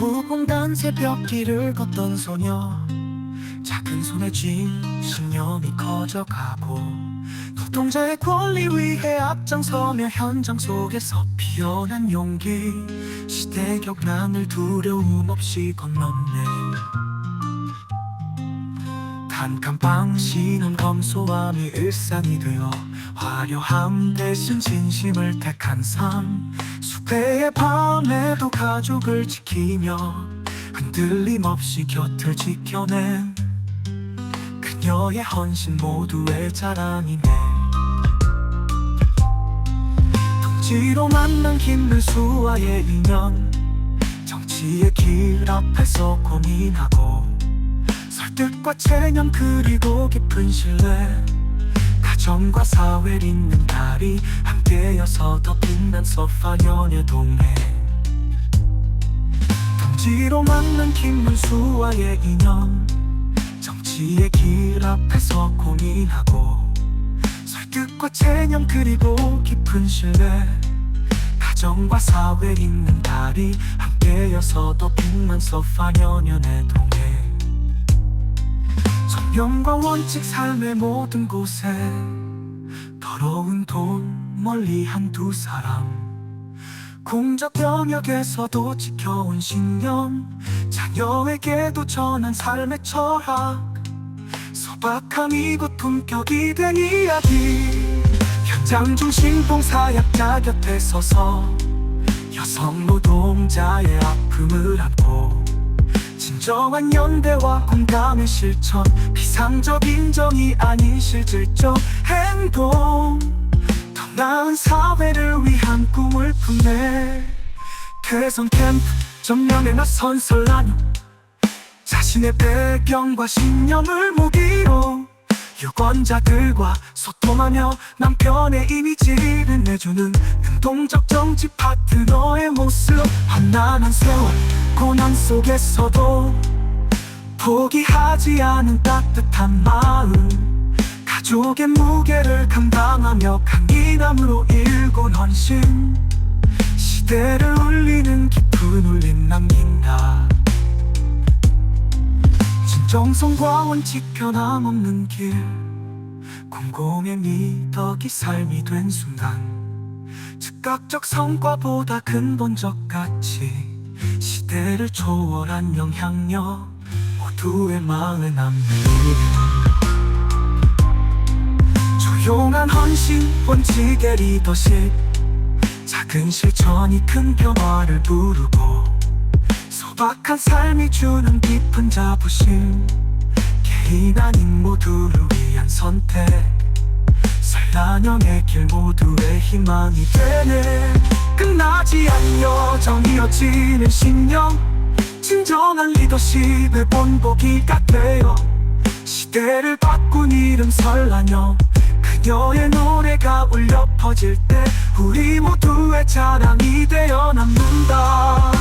무공단 새벽길을 걷던 소녀. 작은 손에 쥔 신념이 커져가고 노동자의 권리 위해 앞장서며 현장 속에서 피어난 용기. 시대 격난을 두려움 없이 건넜네 단칸방 신은 검소함이 일상이 되어 화려함 대신 진심을 택한 삶. 수배의 밤에도 가족을 지키며 흔들림 없이 곁을 지켜낸 그녀의 헌신 모두의 자랑이네. 동지로 만난 김문수와의 인연 정치의 길 앞에서 고민하고 설득과 체념 그리고 깊은 신뢰 가정과 사회를 잇는 달이 함께여서 더 빛난 서파 연예 동네. 동지로 만난 김문수와의 인연. 정치의 길 앞에서 고민하고 설득과 체념 그리고 깊은 신뢰 가정과 사회를 잇는 달이 함께여서 더 빛난 서파 연연의 동네 성명과 원칙 삶의 모든 곳에 더러운 돈 멀리 한 두 사람. 공적 영역에서도 지켜온 신념 자녀에게도 전한 삶의 철학. 소박한 이곳 품격이 된 이야기. 현장 중심 봉사약자 곁에 서서 여성 노동자의 아픔을 안고 진정한 연대와 공감의 실천. 비상적 인정이 아닌 실질적 행동. 더 나은 사회를 위한 꿈을 품네. 대선 캠프 전면에 나선 설란우 자신의 배경과 신념을 무기로 유권자들과 소통하며 남편의 이미지를 내주는 능동적 정치 파트너의 모습. 험난한 세월 고난 속에서도 포기하지 않은 따뜻한 마음. 가족의 무게를 감당하며 강인함으로 일군 헌신. 시대를 울리는 깊은 울림 남긴다. 진정성과 원칙 변함없는 길. 공공의 미덕이 삶이 된 순간. 즉각적 성과보다 근본적 가치 시대를 초월한 영향력 모두의 마음에 남는 조용한 헌신 원칙의 리더십. 작은 실천이 큰 변화를 부르고 소박한 삶이 주는 깊은 자부심. 개인 아닌 모두를 위한 선택. 설란형의 길 모두의 희망이 되네 끝나지 않은 여정 이어지는 신념. 진정한 리더십의 본보기가 되어 시대를 바꾼 이름 설란형 그녀의 노래가 울려 퍼질 때 우리 모두의 자랑이 되어 남는다